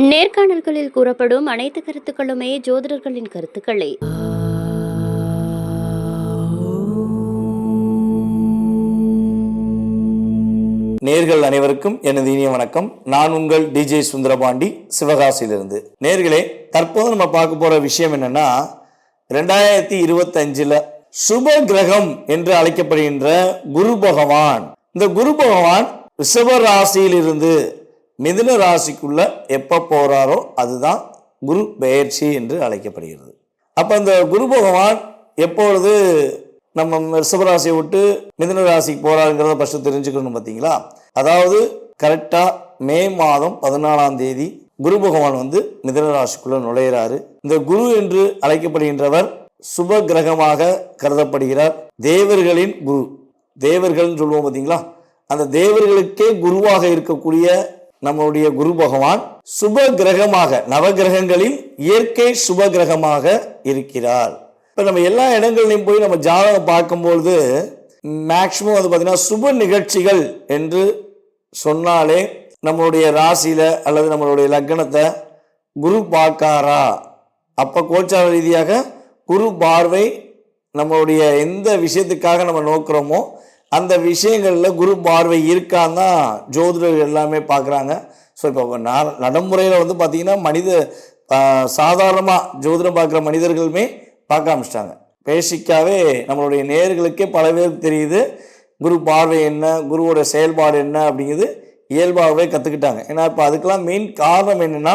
நேர்காணல்களில் கூறப்படும் அனைத்து கருத்துக்களுமே ஜோதிடர்களின் கருத்துக்களே. நேர்கள் அனைவருக்கும் எனது இனிய வணக்கம். நான் உங்கள் டிஜே சுந்தரபாண்டி சிவகாசியிலிருந்து. நேர்களே தற்போது நம்ம பார்க்க போற விஷயம் என்னன்னா ரெண்டாயிரத்தி இருபத்தஞ்சில் சுப கிரகம் என்று அழைக்கப்படுகின்ற குரு பகவான். இந்த குரு பகவான் ரிஷப ராசியிலிருந்து மிதுன ராசிக்குள்ள எப்போ போறாரோ அதுதான் குரு பெயர்ச்சி என்று அழைக்கப்படுகிறது. அப்போ இந்த குரு பகவான் எப்பொழுது நம்ம ரிஷபராசியை விட்டு மிதுன ராசிக்கு போகிறாருங்கிறத ஃபஸ்ட்டு தெரிஞ்சுக்கணும் பார்த்தீங்களா அதாவது கரெக்டாக மே மாதம் பதினாலாம் தேதி குரு பகவான் வந்து மிதுன ராசிக்குள்ள நுழையிறாரு. இந்த குரு என்று அழைக்கப்படுகின்றவர் சுப கிரகமாக கருதப்படுகிறார். தேவர்களின் குரு. தேவர்கள்னு சொல்லுவோம் பார்த்தீங்களா அந்த தேவர்களுக்கே குருவாக இருக்கக்கூடிய நம்மளுடைய குரு பகவான் சுப கிரகமாக நவகிரகங்களில் இயற்கை சுப கிரகமாக இருக்கிறார். இப்போ நம்ம எல்லா இடங்கள்லையும் போய் நம்ம ஜாதகம் பார்க்கும்பொழுது மேக்சிமம் அது பார்த்தீங்கன்னா சுப நிகழ்ச்சிகள் என்று சொன்னாலே நம்மளுடைய ராசியில் அல்லது நம்மளுடைய லக்னத்தை குரு பார்க்காரா? அப்போ கோச்சார ரீதியாக குரு பார்வை நம்மளுடைய எந்த விஷயத்துக்காக நம்ம நோக்கிறோமோ அந்த விஷயங்களில் குரு பார்வை இருக்கான்னு தான் ஜோதிடர்கள் எல்லாமே பார்க்குறாங்க. ஸோ இப்போ நான் நடைமுறையில் வந்து பார்த்திங்கன்னா மனித சாதாரணமாக ஜோதிடம் பார்க்குற மனிதர்களுமே பார்க்க ஆரம்பிச்சிட்டாங்க. பேசிக்காவே நம்மளுடைய நேர்களுக்கே பல பேருக்கு தெரியுது குரு பார்வை என்ன குருவோட செயல்பாடு என்ன அப்படிங்கிறது இயல்பாகவே கற்றுக்கிட்டாங்க ஏன்னா இப்போ அதுக்கெல்லாம் மெயின் காரணம் என்னென்னா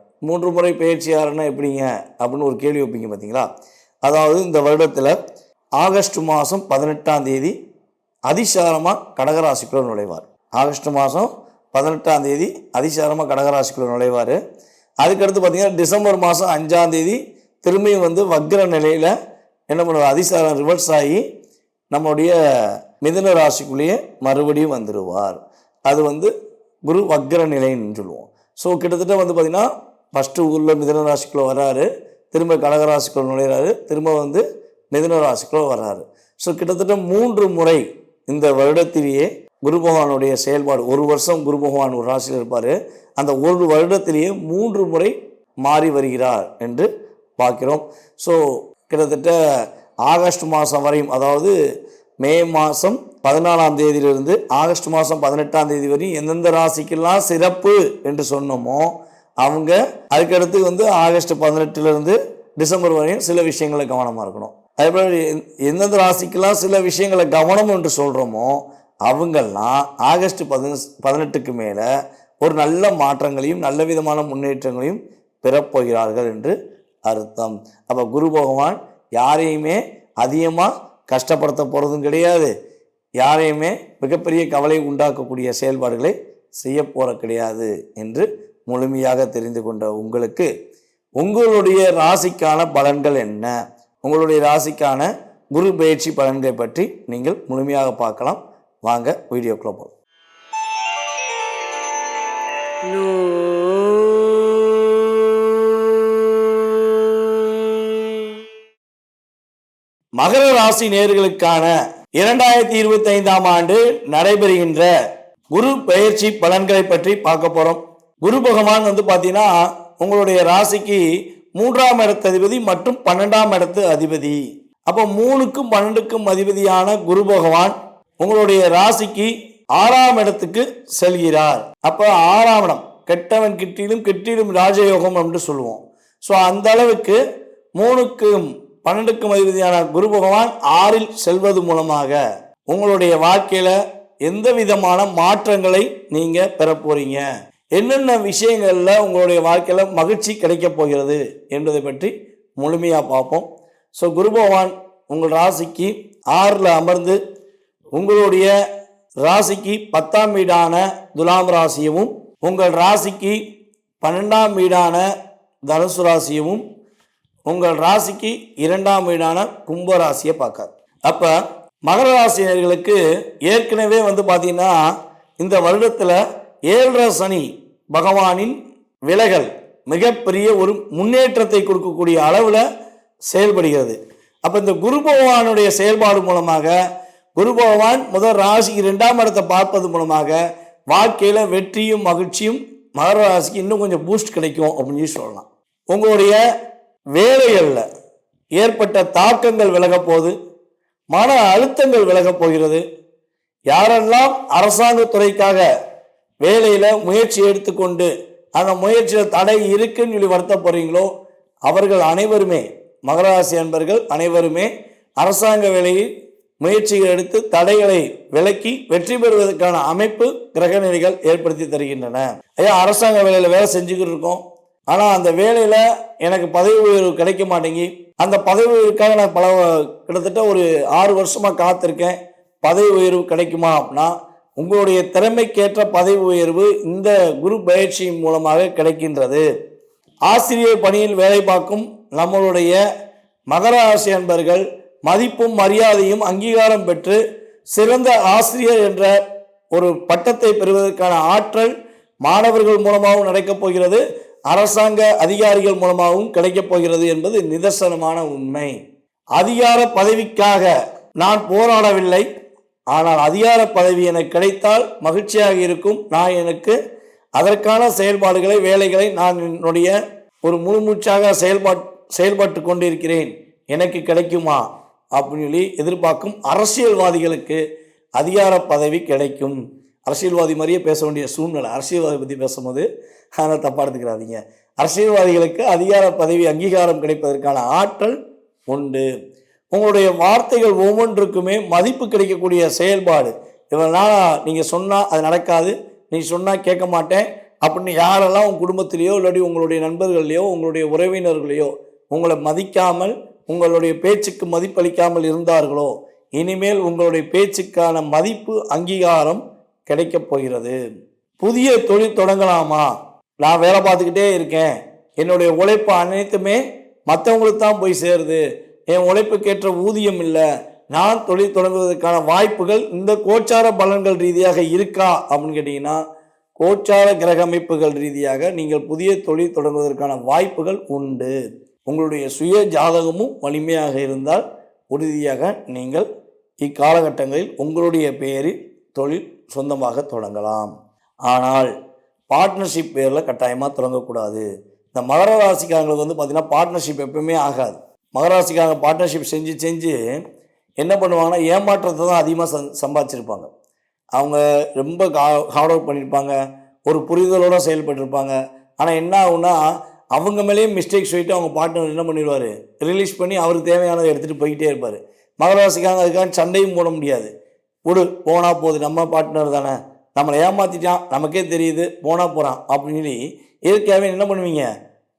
மூன்று முறை பயிற்சியாருன்னா எப்படிங்க? அப்படின்னு ஒரு கேள்வி வைப்பீங்க பார்த்தீங்களா அதாவது இந்த வருடத்தில் ஆகஸ்ட் மாதம் பதினெட்டாம் தேதி அதிசாரமாக கடகராசிக்குள்ள நுழைவார். ஆகஸ்ட் மாதம் பதினெட்டாம் தேதி அதிசாரமாக கடகராசிக்குள்ள நுழைவார். அதுக்கடுத்து பார்த்தீங்கன்னா டிசம்பர் மாதம் அஞ்சாம் தேதி திரும்பியும் வந்து வக்ர நிலையில் என்ன பண்ணுவார்? அதிசாரம் ரிவர்ஸ் ஆகி நம்முடைய மிதுன ராசிக்குள்ளேயே மறுபடியும் வந்துடுவார் அது வந்து குரு வக்ர நிலைன்னு சொல்லுவோம். ஸோ கிட்டத்தட்ட வந்து பார்த்திங்கன்னா ஃபஸ்ட்டு ஊரில் மிதன ராசிக்குள்ளே வர்றாரு திரும்ப கடகராசிக்குள்ள நுழையிறாரு. திரும்ப வந்து மிதுன ராசிக்குள்ளே வர்றாரு. ஸோ கிட்டத்தட்ட மூன்று முறை இந்த வருடத்திலேயே குரு பகவானுடைய செயல்பாடு ஒரு வருஷம் குரு பகவான் ஒரு ராசியில் இருப்பார். அந்த ஒரு வருடத்திலேயே மூன்று முறை மாறி வருகிறார் என்று பார்க்கிறோம். ஸோ கிட்டத்தட்ட ஆகஸ்ட் மாதம் வரையும் அதாவது மே மாதம் பதினாலாம் தேதியிலிருந்து ஆகஸ்ட் மாதம் பதினெட்டாம் தேதி வரையும் எந்தெந்த ராசிக்கெல்லாம் சிறப்பு என்று சொன்னோமோ அவங்க அதுக்கடுத்து வந்து ஆகஸ்ட் பதினெட்டுலேருந்து டிசம்பர் வரையும் சில விஷயங்களை கவனமாக இருக்கணும். அதே போல் எந்தெந்த ராசிக்கெல்லாம் சில விஷயங்களை கவனம் என்று சொல்கிறோமோ அவங்கெல்லாம் ஆகஸ்ட் பதின பதினெட்டுக்கு மேலே ஒரு நல்ல மாற்றங்களையும் நல்ல விதமான முன்னேற்றங்களையும் பெறப்போகிறார்கள் என்று அர்த்தம். அப்போ குரு பகவான் யாரையுமே அதிகமாக கஷ்டப்படுத்த போகிறதும் கிடையாது. யாரையுமே மிகப்பெரிய கவலை உண்டாக்கக்கூடிய செயல்பாடுகளை செய்ய போகிற கிடையாது என்று முழுமையாக தெரிந்து கொண்ட உங்களுக்கு உங்களுடைய ராசிக்கான பலன்கள் என்ன? உங்களுடைய ராசிக்கான குரு பயிற்சி பலன்களை பற்றி நீங்கள் முழுமையாக பார்க்கலாம். வாங்க வீடியோக்குள்ள போகலாம் மகர ராசி நேர்களுக்கான இரண்டாயிரத்தி இருபத்தி ஐந்தாம் ஆண்டு நடைபெறுகின்ற குரு பயிற்சி பலன்களை பற்றி பார்க்க போறோம். குரு பகவான் வந்து பார்த்தீங்கன்னா உங்களுடைய ராசிக்கு மூன்றாம் இடத்து அதிபதி மற்றும் பன்னெண்டாம் இடத்து அதிபதி. அப்போ மூணுக்கும் பன்னெண்டுக்கும் அதிபதியான குரு பகவான் உங்களுடைய ராசிக்கு ஆறாம் இடத்துக்கு செல்கிறார். அப்போ ஆறாம் இடம் கெட்டவன் கிட்டிலும் கிட்டிலும் ராஜயோகம் என்று சொல்லுவோம். ஸோ அந்த அளவுக்கு மூணுக்கும் பன்னெண்டுக்கும் அதிபதியான குரு பகவான் ஆறில் செல்வது மூலமாக உங்களுடைய வாழ்க்கையில் எந்த விதமான மாற்றங்களை நீங்கள் பெற போகிறீங்க என்னென்ன விஷயங்களில் உங்களுடைய வாழ்க்கையில் மகிழ்ச்சி கிடைக்கப் போகிறது என்பதை பற்றி முழுமையாக பார்ப்போம். ஸோ குரு பகவான் உங்கள் ராசிக்கு ஆறில் அமர்ந்து உங்களுடைய ராசிக்கு பத்தாம் வீடான துலாம் ராசியவும் உங்கள் ராசிக்கு பன்னெண்டாம் வீடான தனுசு ராசியவும் உங்கள் ராசிக்கு இரண்டாம் வீடான கும்ப ராசியை பார்க்கார் அப்போ மகர ராசினர்களுக்கு ஏற்கனவே வந்து பார்த்திங்கன்னா இந்த வருடத்தில் ஏழரை சனி பகவானின் விலகல் மிகப்பெரிய ஒரு முன்னேற்றத்தை கொடுக்கக்கூடிய அளவில் செயல்படுகிறது. அப்போ இந்த குரு பகவானுடைய செயல்பாடு மூலமாக குரு பகவான் முதல் ராசிக்கு இரண்டாம் இடத்தை பார்ப்பது மூலமாக வாழ்க்கையில் வெற்றியும் மகிழ்ச்சியும் மகர ராசிக்கு இன்னும் கொஞ்சம் பூஸ்ட் கிடைக்கும் அப்படின்னு சொல்லலாம். உங்களுடைய வேலைகளில் ஏற்பட்ட தாக்கங்கள் விலகப் போகுது மன அழுத்தங்கள் விலகப் போகிறது. யாரெல்லாம் அரசாங்கத் துறைக்காக வேலையில் முயற்சி எடுத்துக்கொண்டு அந்த முயற்சியில் தடை இருக்குன்னு சொல்லி வருத்த போகிறீங்களோ அவர்கள் அனைவருமே மகராசி அன்பர்கள் அனைவருமே அரசாங்க வேலையில் முயற்சிகள் எடுத்து தடைகளை விலக்கி வெற்றி பெறுவதற்கான அமைப்பு கிரகநிலைகள் ஏற்படுத்தி தருகின்றன. ஐயா அரசாங்க வேலையில் வேலை செஞ்சுக்கிட்டு இருக்கோம். ஆனால் அந்த வேலையில் எனக்கு பதவி உயர்வு கிடைக்க மாட்டேங்கி அந்த பதவி உயர்வுக்காக நான் பல கிட்டத்தட்ட ஒரு ஆறு வருஷமாக காத்திருக்கேன். பதவி உயர்வு கிடைக்குமா அப்படின்னா உங்களுடைய திறமைக்கேற்ற பதவி உயர்வு இந்த குரு பயிற்சியின் மூலமாக கிடைக்கின்றது. ஆசிரியர் பணியில் வேலை பார்க்கும் நம்மளுடைய மகர ராசி அன்பர்கள் மதிப்பும் மரியாதையும் அங்கீகாரம் பெற்று சிறந்த ஆசிரியர் என்ற ஒரு பட்டத்தை பெறுவதற்கான ஆற்றல் மாணவர்கள் மூலமாகவும் நடக்கப் போகிறது. அரசாங்க அதிகாரிகள் மூலமாகவும் கிடைக்கப் போகிறது என்பது நிதர்சனமான உண்மை. அதிகார பதவிக்காக நான் போராடவில்லை. ஆனால் அதிகார பதவி எனக்கு கிடைத்தால் மகிழ்ச்சியாக இருக்கும். நான் எனக்கு அதற்கான செயல்பாடுகளை வேலைகளை நான் என்னுடைய ஒரு முழுமூச்சாக செயல்பாட் செயல்பட்டு கொண்டிருக்கிறேன். எனக்கு கிடைக்குமா? அப்படின்னு சொல்லி எதிர்பார்க்கும் அரசியல்வாதிகளுக்கு அதிகார பதவி கிடைக்கும். அரசியல்வாதி மாதிரியே பேச வேண்டிய சூழ்நிலை. அரசியல்வாதி பற்றி பேசும்போது அதை தப்பாக எடுத்துக்கிறாதீங்க. அரசியல்வாதிகளுக்கு அதிகார பதவி அங்கீகாரம் கிடைப்பதற்கான ஆற்றல் உண்டு. உங்களுடைய வார்த்தைகள் ஒவ்வொன்றுக்குமே மதிப்பு கிடைக்கக்கூடிய செயல்பாடு. இவனால் நீங்கள் சொன்னால் அது நடக்காது. நீ சொன்னால் கேட்க மாட்டேன். அப்படின்னு யாரெல்லாம் உங்கள் குடும்பத்திலேயோ இல்லாட்டி உங்களுடைய நண்பர்களையோ உங்களுடைய உறவினர்களையோ உங்களை மதிக்காமல் உங்களுடைய பேச்சுக்கு மதிப்பளிக்காமல் இருந்தார்களோ இனிமேல் உங்களுடைய பேச்சுக்கான மதிப்பு அங்கீகாரம் கிடைக்கப் போகிறது. புதிய தொழில் தொடங்கலாமா? நான் வேலை பார்த்துக்கிட்டே இருக்கேன். என்னுடைய உழைப்பு அனைத்துமே மற்றவங்களுக்கு தான் போய் சேருது. என் உழைப்புக்கேற்ற ஊதியம் இல்லை. நான் தொழில் தொடங்குவதற்கான வாய்ப்புகள் இந்த கோச்சார பலன்கள் ரீதியாக இருக்கா? அப்படின்னு கேட்டிங்கன்னா கோச்சார கிரக அமைப்புகள் ரீதியாக நீங்கள் புதிய தொழில் தொடங்குவதற்கான வாய்ப்புகள் உண்டு. உங்களுடைய சுய ஜாதகமும் வலிமையாக இருந்தால் உறுதியாக நீங்கள் இக்காலகட்டங்களில் உங்களுடைய பெயரில் தொழில் சொந்தமாக தொடங்கலாம். ஆனால் பார்ட்னர்ஷிப் பேரில் கட்டாயமாக தொடங்கக்கூடாது. இந்த மகர ராசிக்காரங்களுக்கு வந்து பார்த்திங்கன்னா பார்ட்னர்ஷிப் எப்பவுமே ஆகாது. மகராசிக்காக பார்ட்னர்ஷிப் செஞ்சு செஞ்சு என்ன பண்ணுவாங்கன்னா ஏமாற்றத்தை தான் அதிகமாக சம் சம்பாதிச்சிருப்பாங்க. அவங்க ரொம்ப ஹார்ட் ஒர்க் பண்ணியிருப்பாங்க ஒரு புரிதலோடு செயல்பட்டிருப்பாங்க. ஆனால் என்ன ஆகுனா அவங்க மேலேயே மிஸ்டேக் சொல்லிட்டு அவங்க பார்ட்னர் என்ன பண்ணிடுவார்? ரிலீஸ் பண்ணி அவருக்கு தேவையானதை எடுத்துகிட்டு போய்கிட்டே இருப்பார். மகராசிக்காக அதுக்காக சண்டையும் போட முடியாது. விடு போனால் போகுது நம்ம பார்ட்னர் தானே. நம்மளை ஏமாற்றிட்டான் நமக்கே தெரியுது போனால் போகிறான் அப்படின்னு சொல்லி இயற்கையாகவே என்ன பண்ணுவீங்க?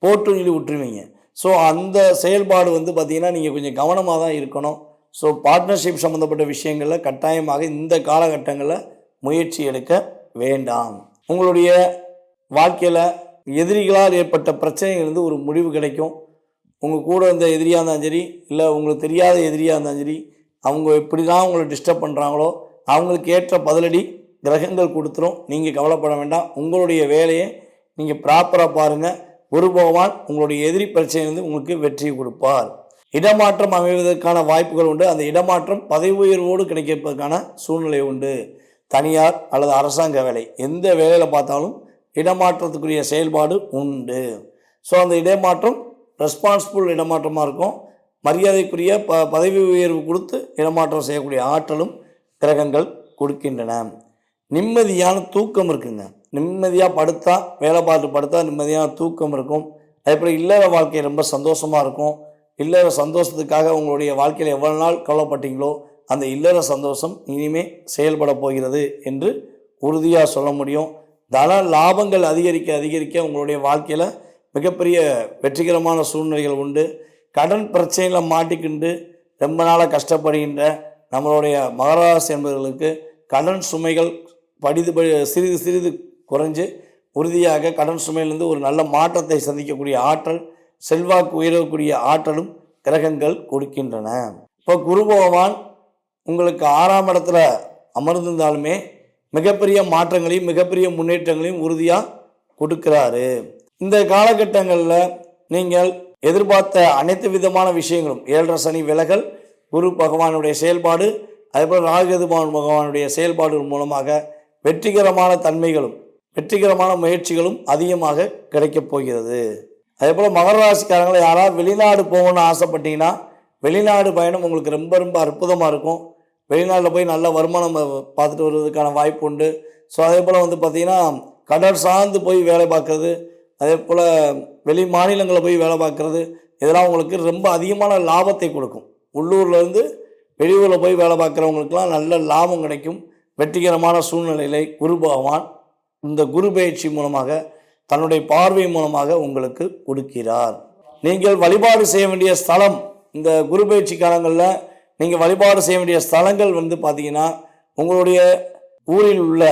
போட்டுன்னு சொல்லி விட்டுருவீங்க. ஸோ அந்த செயல்பாடு வந்து பார்த்திங்கன்னா நீங்கள் கொஞ்சம் கவனமாக தான் இருக்கணும். ஸோ பார்ட்னர்ஷிப் சம்மந்தப்பட்ட விஷயங்களில் கட்டாயமாக இந்த காலகட்டங்களில் முயற்சி எடுக்க வேண்டாம். உங்களுடைய வாழ்க்கையில் எதிரிகளால் ஏற்பட்ட பிரச்சனையிலிருந்து ஒரு முடிவு கிடைக்கும். உங்கள் கூட இருந்த எதிரியாக இருந்தாலும் சரி இல்லை உங்களுக்கு தெரியாத எதிரியாக இருந்தாலும் சரி அவங்க எப்படி தான் உங்களை டிஸ்டர்ப் பண்ணுறாங்களோ அவங்களுக்கு ஏற்ற பதிலடி கிரகங்கள் கொடுத்துரும். நீங்கள் கவலைப்பட வேண்டாம். உங்களுடைய வேலையை நீங்கள் ப்ராப்பராக பாருங்கள் குரு பகவான் உங்களுடைய எதிரி பிரச்சனையிலிருந்து உங்களுக்கு வெற்றி கொடுப்பார். இடமாற்றம் அமைவதற்கான வாய்ப்புகள் உண்டு. அந்த இடமாற்றம் பதவி உயர்வோடு கிடைப்பதற்கான சூழ்நிலை உண்டு. தனியார் அல்லது அரசாங்க வேலை எந்த வேலையில் பார்த்தாலும் இடமாற்றத்துக்குரிய செயல்பாடு உண்டு. ஸோ அந்த இடமாற்றம் ரெஸ்பான்சிபிள் இடமாற்றமாக இருக்கும். மரியாதைக்குரிய ப பதவி உயர்வு கொடுத்து இடமாற்றம் செய்யக்கூடிய ஆற்றலும் கிரகங்கள் கொடுக்கின்றன. நிம்மதியான தூக்கம் இருக்குங்க. நிம்மதியாக படுத்தா வேலை பார்த்து படுத்தா நிம்மதியான தூக்கம் இருக்கும். அதேபோல் இல்லற வாழ்க்கை ரொம்ப சந்தோஷமாக இருக்கும். இல்லற சந்தோஷத்துக்காக உங்களுடைய வாழ்க்கையில் எவ்வளோ நாள் கவலைப்பட்டீங்களோ அந்த இல்லற சந்தோஷம் இனிமே செயல்பட போகிறது என்று உறுதியாக சொல்ல முடியும். தன லாபங்கள் அதிகரிக்க அதிகரிக்க உங்களுடைய வாழ்க்கையில் மிகப்பெரிய வெற்றிகரமான சூழ்நிலைகள் உண்டு. கடன் பிரச்சனையில் மாட்டிக்கிண்டு ரொம்ப நாளாக கஷ்டப்படுகின்ற நம்மளுடைய மகராசி என்பவர்களுக்கு கடன் சுமைகள் படிது படி சிறிது சிறிது குறைஞ்சு உறுதியாக கடன் சுமையிலிருந்து ஒரு நல்ல மாற்றத்தை சந்திக்கக்கூடிய ஆற்றல் செல்வாக்கு உயரக்கூடிய ஆற்றலும் கிரகங்கள் கொடுக்கின்றன. இப்போ குரு பகவான் உங்களுக்கு ஆறாம் இடத்துல அமர்ந்திருந்தாலுமே மிகப்பெரிய மாற்றங்களையும் மிகப்பெரிய முன்னேற்றங்களையும் உறுதியாக கொடுக்கிறாரு. இந்த காலகட்டங்களில் நீங்கள் எதிர்பார்த்த அனைத்து விதமான விஷயங்களும் ஏழரை சனி விலகல் குரு பகவானுடைய செயல்பாடு அதேபோல் ராகதுபான் பகவானுடைய செயல்பாடுகள் மூலமாக வெற்றிகரமான தன்மைகளும் வெற்றிகரமான முயற்சிகளும் அதிகமாக கிடைக்கப் போகிறது. அதே போல் மகர ராசிக்காரங்களை யாராவது வெளிநாடு போகணும்னு ஆசைப்பட்டீங்கன்னா வெளிநாடு பயணம் உங்களுக்கு ரொம்ப ரொம்ப அற்புதமாக இருக்கும். வெளிநாட்டில் போய் நல்ல வருமானம் பார்த்துட்டு வருவதற்கான வாய்ப்பு உண்டு. ஸோ அதே போல் வந்து பார்த்திங்கன்னா கடல் சார்ந்து போய் வேலை பார்க்குறது அதே போல் வெளி மாநிலங்களில் போய் வேலை பார்க்குறது இதெல்லாம் உங்களுக்கு ரொம்ப அதிகமான லாபத்தை கொடுக்கும். உள்ளூர்லேருந்து வெளியூரில் போய் வேலை பார்க்குறவங்களுக்குலாம் நல்ல லாபம் கிடைக்கும். வெற்றிகரமான சூழ்நிலையிலே குரு பகவான் இந்த குரு பயிற்சி மூலமாக தன்னுடைய பார்வை மூலமாக உங்களுக்கு கொடுக்கிறார். நீங்கள் வழிபாடு செய்ய வேண்டிய ஸ்தலம் இந்த குரு பயிற்சி காலங்களில் நீங்கள் வழிபாடு செய்ய வேண்டிய ஸ்தலங்கள் வந்து பார்த்தீங்கன்னா உங்களுடைய ஊரில் உள்ள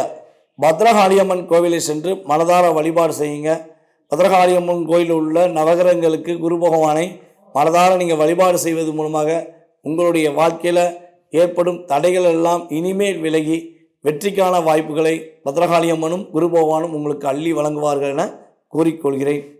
பத்ரகாளியம்மன் கோவிலை சென்று மனதார வழிபாடு செய்யுங்க. பத்ரகாளியம்மன் கோயிலில் உள்ள நவகிரகங்களுக்கு குரு பகவானை மனதார நீங்கள் வழிபாடு செய்வது மூலமாக உங்களுடைய வாழ்க்கையில் ஏற்படும் தடைகள் எல்லாம் இனிமேல் விலகி வெற்றிக்கான வாய்ப்புகளை பத்ரகாளியம்மனும் குரு பகவானும் உங்களுக்கு அள்ளி வழங்குவார்கள் என கூறிக்கொள்கிறேன்.